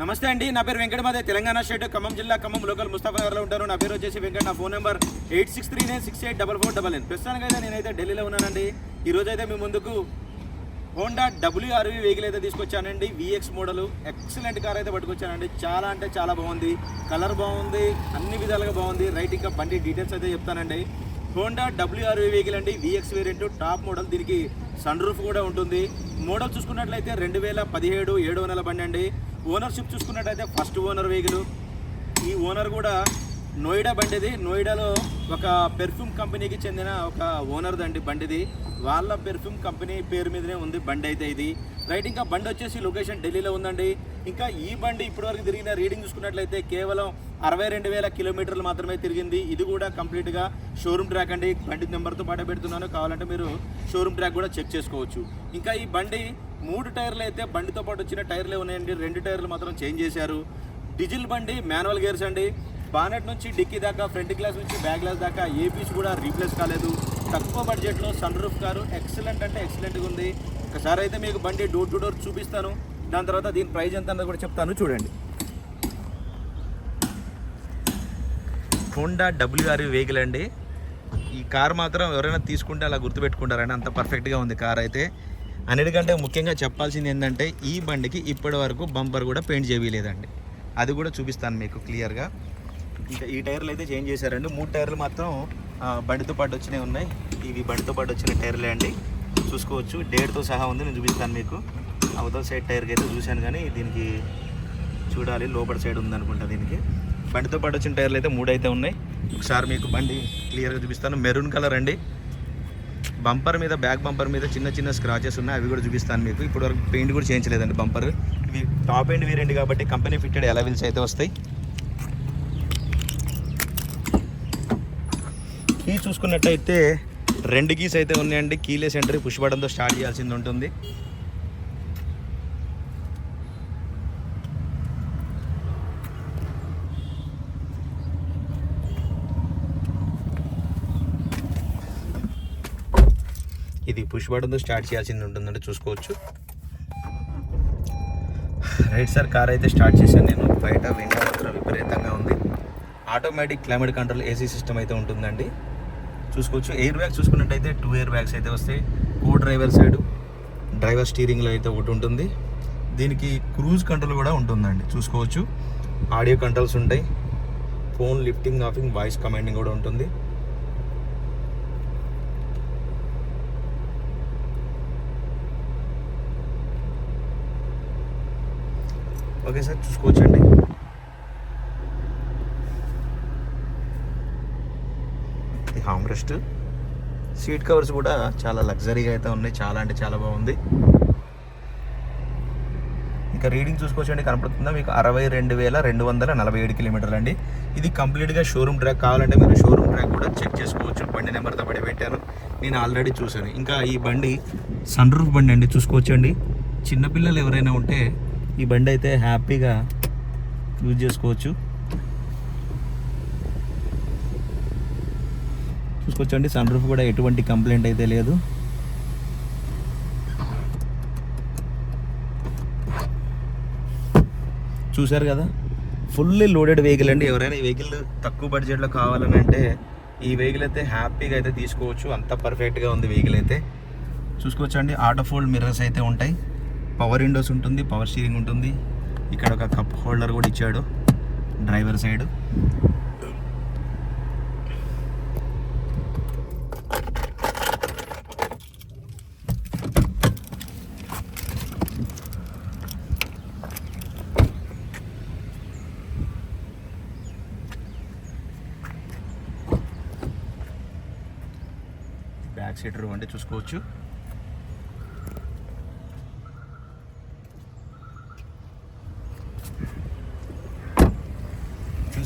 నమస్తే అండి నా పేరు వెంకటమాదే తెలంగాణ స్టేట్ ఖమ్మం జిల్లా ఖమ్మం లోకల్ ముస్తాఫానగర్లో ఉంటాను. నా పేరు వచ్చేసి వెంకట నా phone number eight six three nine six eight double four double nine ప్రస్తుతానికైతే నేనైతే ఢిల్లీలో ఉన్నానండి. ఈరోజు అయితే మీ ముందుకు హోండా డబ్ల్యూఆర్వి వెహికల్ అయితే తీసుకొచ్చానండి. విఎక్స్ మోడల్ ఎక్సలెంట్ కార్ అయితే పట్టుకొచ్చానండి. చాలా అంటే చాలా బాగుంది. కలర్ బాగుంది అన్ని విధాలుగా బాగుంది. రైట్ ఇంకా బండి డీటెయిల్స్ అయితే చెప్తానండి. హోండా డబ్ల్యూఆర్వి వెహికల్ అండి. VX variant top model. దీనికి సన్ రూఫ్ కూడా ఉంటుంది. మోడల్ చూసుకున్నట్లయితే రెండు వేల పదిహేడు ఏడు వందల బండి అండి. ఓనర్షిప్ చూసుకున్నట్టయితే ఫస్ట్ ఓనర్ వెహికల్. ఈ ఓనర్ కూడా నోయిడా బండిది. నోయిడాలో ఒక పెర్ఫ్యూమ్ కంపెనీకి చెందిన ఒక ఓనర్ దండి బండిది. వాళ్ళ పెర్ఫ్యూమ్ కంపెనీ పేరు మీదనే ఉంది బండి అయితే ఇది. రైట్ ఇంకా బండి వచ్చేసి లొకేషన్ ఢిల్లీలో ఉందండి. ఇంకా ఈ బండి ఇప్పటివరకు తిరిగిన రీడింగ్ చూసుకున్నట్లయితే కేవలం అరవై రెండు వేల కిలోమీటర్లు మాత్రమే తిరిగింది. ఇది కూడా కంప్లీట్గా షోరూమ్ ట్రాక్ అండి. బండి నెంబర్తో పాటు పెడుతున్నాను. కావాలంటే మీరు షోరూమ్ ట్రాక్ కూడా చెక్ చేసుకోవచ్చు. ఇంకా ఈ బండి మూడు టైర్లు అయితే బండితో పాటు వచ్చిన టైర్లే ఉన్నాయండి. రెండు టైర్లు మాత్రం చేంజ్ చేశారు. డీజిల్ బండి మాన్యువల్ గేర్స్ అండి. బానెట్ నుంచి డిక్కీ దాకా ఫ్రంట్ గ్లాస్ నుంచి బ్యాక్ గ్లాస్ దాకా ఏ పీస్ కూడా రీప్లేస్ కాలేదు. తక్కువ బడ్జెట్లో సన్ రూఫ్ కారు ఎక్సలెంట్ అంటే ఎక్సలెంట్గా ఉంది. ఒకసారి అయితే మీకు బండి డోర్ టు డోర్ చూపిస్తాను. దాని తర్వాత దీని ప్రైజ్ ఎంత అన్నది కూడా చెప్తాను. చూడండి. హోండా డబ్ల్యూఆర్ వెహికల్ అండి. ఈ కార్ మాత్రం ఎవరైనా తీసుకుంటే అలా గుర్తుపెట్టుకుంటారని అంత పర్ఫెక్ట్గా ఉంది కార్ అయితే. అన్నిటికంటే ముఖ్యంగా చెప్పాల్సింది ఏంటంటే ఈ బండికి ఇప్పటి వరకు బంపర్ కూడా పెయింట్ చేయలేదండి అది కూడా చూపిస్తాను మీకు క్లియర్గా. ఇంకా ఈ టైర్లు అయితే చేంజ్ చేశారండి. మూడు టైర్లు మాత్రం బండితో పాటు వచ్చినవి ఉన్నాయి. ఇవి బండితో పాటు వచ్చిన టైర్లే అండి. చూసుకోవచ్చు. డేట్తో సహా ఉంది. నేను చూపిస్తాను మీకు. అవతల సైడ్ టైర్కి అయితే చూశాను కానీ దీనికి చూడాలి. లోపల సైడ్ ఉందనుకుంటా దీనికి. బండితో పాటు వచ్చిన టైర్లు అయితే మూడు అయితే ఉన్నాయి. ఒకసారి మీకు బండి క్లియర్గా చూపిస్తాను. మెరూన్ కలర్ అండి. బంపర్ మీద బ్యాక్ బంపర్ మీద చిన్న చిన్న స్క్రాచెస్ ఉన్నాయి. అవి కూడా చూపిస్తాను మీకు. ఇప్పుడు వరకు పెయింట్ కూడా చేయించలేదండి బంపర్. ఇవి టాప్ ఎండ్ వేరియంట్ కాబట్టి కంపెనీ ఫిట్టెడ్ ఎలవిల్స్ అయితే వస్తాయి. కీ చూసుకున్నట్టయితే రెండు కీస్ అయితే ఉన్నాయండి. కీలెస్ ఎంట్రీ పుష్ బటన్తో స్టార్ట్ చేయాల్సింది ఉంటుంది. ఇది పుష్ బటన్తో స్టార్ట్ చేయాల్సింది ఉంటుందంటే చూసుకోవచ్చు. రైట్ సార్ కార్ అయితే స్టార్ట్ చేశాను నేను. బయట విండో మాత్రం విపరీతంగా ఉంది. Automatic climate control AC system అయితే ఉంటుందండి. చూసుకోవచ్చు. ఎయిర్ బ్యాగ్ చూసుకున్నట్టయితే టూ ఎయిర్ బ్యాగ్స్ అయితే వస్తాయి. కో డ్రైవర్ సైడ్ డ్రైవర్ స్టీరింగ్లో అయితే ఒకటి ఉంటుంది. దీనికి క్రూజ్ కంట్రోల్ కూడా ఉంటుందండి. చూసుకోవచ్చు. ఆడియో కంట్రోల్స్ ఉంటాయి. Phone lifting offing voice commanding కూడా ఉంటుంది. ఓకే సార్ చూసుకోవచ్చండి హామ్ రెస్ట్ సీట్ కవర్స్ కూడా చాలా లగ్జరీగా అయితే ఉన్నాయి. చాలా అంటే చాలా బాగుంది. ఇంకా రీడింగ్ చూసుకోవచ్చండి కనపడుతుందా? మీకు అరవై రెండు వేల రెండు వందల నలభై ఏడు కిలోమీటర్లు అండి. ఇది కంప్లీట్గా షోరూమ్ ట్రాక్ కావాలంటే మీరు షోరూమ్ ట్రాక్ కూడా చెక్ చేసుకోవచ్చు. బండి నెంబర్తో పడి పెట్టాను నేను ఆల్రెడీ చూశాను. ఇంకా ఈ బండి సన్ రూఫ్ బండి అండి చూసుకోవచ్చండి. చిన్నపిల్లలు ఎవరైనా ఉంటే ఈ బండి అయితే హ్యాపీగా యూజ్ చేసుకోవచ్చు. చూసుకోవచ్చండి సన్ రూఫ్ కూడా ఎటువంటి కంప్లైంట్ అయితే లేదు. చూశారు కదా ఫుల్లీ లోడెడ్ వెహికల్ అండి. ఎవరైనా ఈ వెహికల్ తక్కువ బడ్జెట్లో కావాలని అంటే ఈ వెహికల్ అయితే హ్యాపీగా అయితే తీసుకోవచ్చు. అంత పర్ఫెక్ట్గా ఉంది వెహికల్ అయితే. చూసుకోవచ్చండి ఆటో ఫోల్డ్ మిర్రర్స్ అయితే ఉంటాయి. పవర్ విండోస్ ఉంటుంది పవర్ స్టీరింగ్ ఉంటుంది. ఇక్కడ ఒక కప్ హోల్డర్ కూడా ఇచ్చాడు డ్రైవర్ సైడ్. బ్యాక్ సీటర్ అంటే చూసుకోవచ్చు.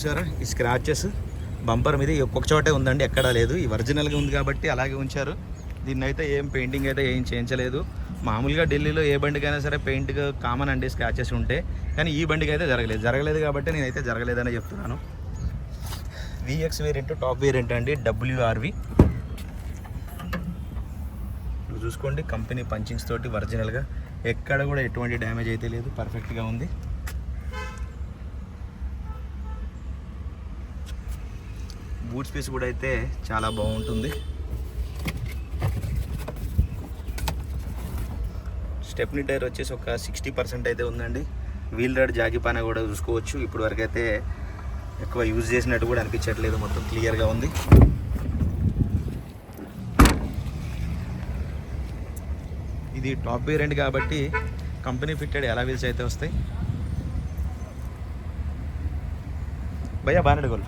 చూసారా? ఈ స్క్రాచెస్ బంపర్ మీద ఒక్కొక్క చోటే ఉందండి ఎక్కడా లేదు. ఈ ఒరిజినల్గా ఉంది కాబట్టి అలాగే ఉంచారు. దీన్ని అయితే ఏం పెయింటింగ్ అయితే ఏం చేయించలేదు. మామూలుగా ఢిల్లీలో ఏ బండికైనా సరే పెయింట్ కామన్ అండి స్క్రాచెస్ ఉంటే. కానీ ఈ బండికి అయితే జరగలేదు. జరగలేదు కాబట్టి నేనైతే జరగలేదని చెప్తున్నాను. విఎక్స్ వేరియంట్ టాప్ వేరియంట్ అండి డబ్ల్యూఆర్వి చూసుకోండి కంపెనీ పంచింగ్స్ తోటి ఒరిజినల్గా ఎక్కడ కూడా ఎటువంటి డ్యామేజ్ అయితే లేదు. పర్ఫెక్ట్గా ఉంది. బూట్ స్పేస్ కూడా అయితే చాలా బాగుంటుంది. స్టెప్నీ టైర్ వచ్చేసి ఒక సిక్స్టీ పర్సెంట్ అయితే ఉందండి. వీల్ రాడ్ జాగిపాన కూడా చూసుకోవచ్చు. ఇప్పుడు వరకు అయితే ఎక్కువ యూజ్ చేసినట్టు కూడా అనిపించట్లేదు. మొత్తం క్లియర్గా ఉంది. ఇది టాప్ వేరియంట్ కాబట్టి కంపెనీ ఫిట్టెడ్ ఎలా వీల్స్ అయితే వస్తాయి. భయ్యా బాగా గోల్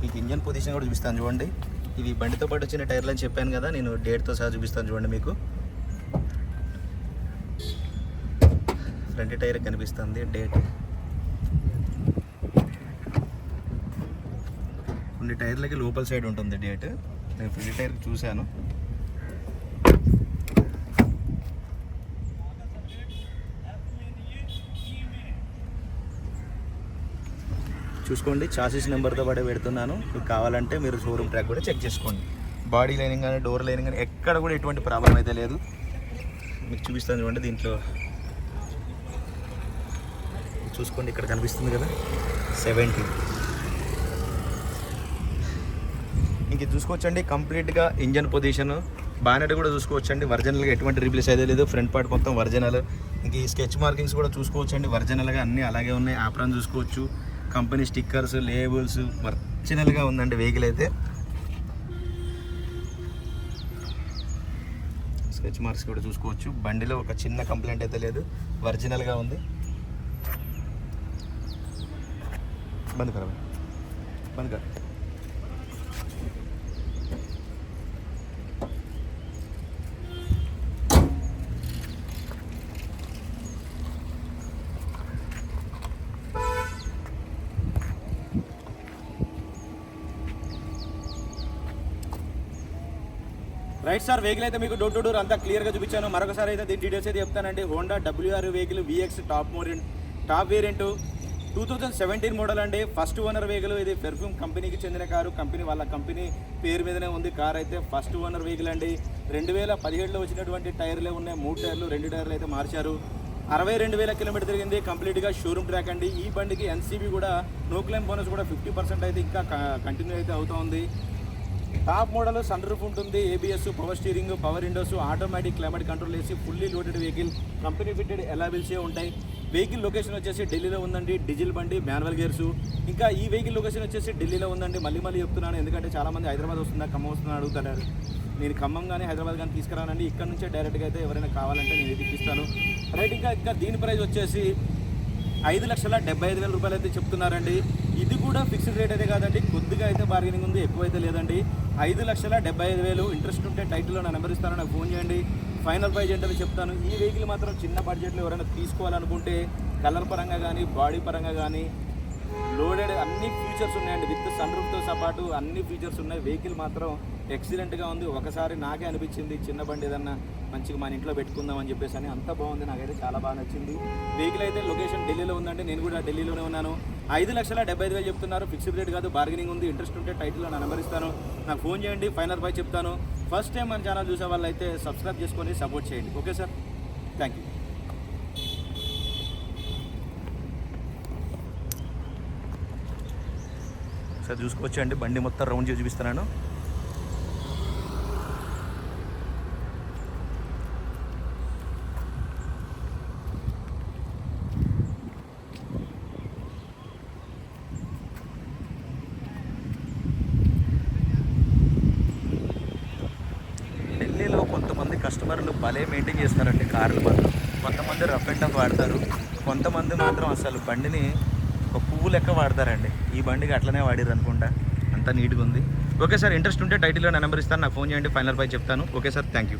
మీకు ఇంజన్ పొజిషన్ కూడా చూపిస్తాను చూడండి. ఇవి బండితో పాటు వచ్చిన టైర్లు అని చెప్పాను కదా నేను డేట్తో సహా చూపిస్తాను చూడండి మీకు. ఫ్రంట్ టైర్ కనిపిస్తుంది డేట్. కొన్ని టైర్లకి లోపల సైడ్ ఉంటుంది డేట్. నేను ఫ్రంట్ టైర్ చూశాను. చూసుకోండి. చాసిస్ నెంబర్తో పాటే పెడుతున్నాను. మీకు కావాలంటే మీరు షోరూమ్ ట్రాక్ కూడా చెక్ చేసుకోండి. బాడీ లైనింగ్ కానీ డోర్ లైనింగ్ కానీ ఎక్కడ కూడా ఎటువంటి ప్రాబ్లం అయితే లేదు. మీకు చూపిస్తాను చూడండి దీంట్లో. చూసుకోండి ఇక్కడ కనిపిస్తుంది కదా. సెవెంటీ ఇంక చూసుకోవచ్చండి. కంప్లీట్గా ఇంజన్ పొజిషన్ బానెట్ కూడా చూసుకోవచ్చండి. వర్జనల్గా ఎటువంటి రీప్లేస్ అయితే లేదు. ఫ్రంట్ పార్ట్ మొత్తం వర్జనల్ ఇంక ఈ స్కెచ్ మార్కింగ్స్ కూడా చూసుకోవచ్చండి. వర్జనల్గా అన్నీ అలాగే ఉన్నాయి. ఆప్రాన్ చూసుకోవచ్చు. కంపెనీ స్టిక్కర్స్ లేబుల్స్ ఒరిజినల్గా ఉందండి వెహికల్ అయితే. స్కెచ్ మార్క్స్ కూడా చూసుకోవచ్చు. బండిలో ఒక చిన్న కంప్లైంట్ అయితే లేదు. ఒరిజినల్గా ఉంది. బంద్ కరా బంద్ కరా రైట్ సార్ వెహికల్ అయితే మీకు డోర్ టు డోర్ అంతా క్లియర్గా చూపించాను. మరొకసారి అయితే దీని డీటెయిల్స్ అయితే చెప్తానండి. Honda WR vehicle VX top model top variant two thousand seventeen model అండి. ఫస్ట్ ఓనర్ వెహికల్ ఇది పెర్ఫ్యూమ్ కంపెనీకి చెందిన కారు. కంపెనీ వాళ్ళ కంపెనీ పేరు మీదనే ఉంది కార్ అయితే. ఫస్ట్ ఓనర్ వెహికల్ అండి. రెండు వేల పదిహేడులో వచ్చినటువంటి టైర్లే ఉన్నాయి. మూడు టైర్లు రెండు టైర్లు అయితే మార్చారు. అరవై రెండు వేల కిలోమీటర్ తిరిగింది. కంప్లీట్గా షోరూమ్ ట్రాక్ అండి. ఈ బండికి ఎన్సీబీ కూడా నో క్లైమ్ బోనస్ కూడా ఫిఫ్టీ పర్సెంట్ అయితే ఇంకా కంటిన్యూ అయితే అవుతూ ఉంది. టాప్ మోడల్ సన్ రూఫ్ ఉంటుంది ABS power steering power windows automatic climate control వేసి fully loaded vehicle company fitted ఎలాబిల్సే ఉంటాయి. వెహికల్ లొకేషన్ వచ్చేసి ఢిల్లీలో ఉందండి డీజిల్ బండి మాన్యువల్ గేర్స్ ఇంకా ఈ వెహికల్ లొకేషన్ వచ్చేసి ఢిల్లీలో ఉందండి మళ్ళీ మళ్ళీ చెప్తున్నాను ఎందుకంటే చాలామంది హైదరాబాద్ వస్తుందా ఖమ్మం వస్తుందని అడుగుతున్నారు. నేను ఖమ్మం కానీ హైదరాబాద్ కానీ తీసుకురానండి ఇక్కడ నుంచే డైరెక్ట్గా అయితే ఎవరైనా కావాలంటే నేను ఇది ఇప్పిస్తాను. రైట్ ఇంకా ఇంకా దీని ప్రైస్ వచ్చేసి ఐదు లక్షల డెబ్బై ఐదు వేల రూపాయలు అయితే చెప్తున్నారండి. ఇది కూడా ఫిక్స్డ్ రేట్ అయితే కాదండి. కొద్దిగా అయితే బార్గెనింగ్ ఉంది ఎక్కువ అయితే లేదండి. ఐదు లక్షల డెబ్బై ఐదు వేలు ఇంట్రెస్ట్ ఉంటే టైటిల్లో నా నెంబర్ ఇస్తాను నాకు ఫోన్ చేయండి. ఫైనల్ ప్రైజ్ ఏంటో చెప్తాను. ఈ వెహికల్ మాత్రం చిన్న బడ్జెట్లో ఎవరైనా తీసుకోవాలనుకుంటే కలర్ పరంగా కానీ బాడీ పరంగా కానీ లోడెడ్ అన్ని ఫీచర్స్ ఉన్నాయండి. విత్ సన్ రూఫ్తో పాటు అన్ని ఫీచర్స్ ఉన్నాయి. వెహికల్ మాత్రం ఎక్సలెంట్గా ఉంది. ఒకసారి నాకే అనిపించింది చిన్న బండి ఏదన్నా మంచిగా మన ఇంట్లో పెట్టుకుందాం అని చెప్పేసి అని అంత బాగుంది. నాకైతే చాలా బాగా నచ్చింది. వెహికల్ అయితే లొకేషన్ ఢిల్లీలో ఉందండి. నేను కూడా ఢిల్లీలోనే ఉన్నాను. ఐదు లక్షల డెబ్బై ఐదు వేలు చెప్తున్నారు. ఫిక్స్డ్ రేట్ కాదు బార్గెనింగ్ ఉంది. ఇంట్రెస్ట్ ఉంటే టైటిల్లో నా నెంబర్ ఇస్తాను. నాకు ఫోన్ చేయండి. ఫైనల్ బై చెప్తాను. ఫస్ట్ టైం మన ఛానల్ చూసే వాళ్ళు అయితే సబ్స్క్రైబ్ చేసుకొని సపోర్ట్ చేయండి. Okay sir thank you sir చూసుకోవచ్చు అండి? బండి మొత్తం రౌండ్ చేసి చూపిస్తున్నాను ఢిల్లీలో కొంతమంది కస్టమర్లు భలే మెయింటైన్ చేస్తారండి కార్లు మాత్రం. కొంతమంది రఫ్ అండ్ టఫ్ వాడతారు. కొంతమంది మాత్రం అసలు బండిని ఒక పువ్వు లెక్క వాడతారండి. ఈ బండికి అట్లనే వాడారు అనుకుంటా. అంత నీట్గా ఉంది. ఓకే సార్ ఇంట్రెస్ట్ ఉంటే టైటిల్లో నా నెంబర్ ఇస్తాను. నాకు ఫోన్ చేయండి ఫైనల్ పై చెప్తాను. Okay sir thank you.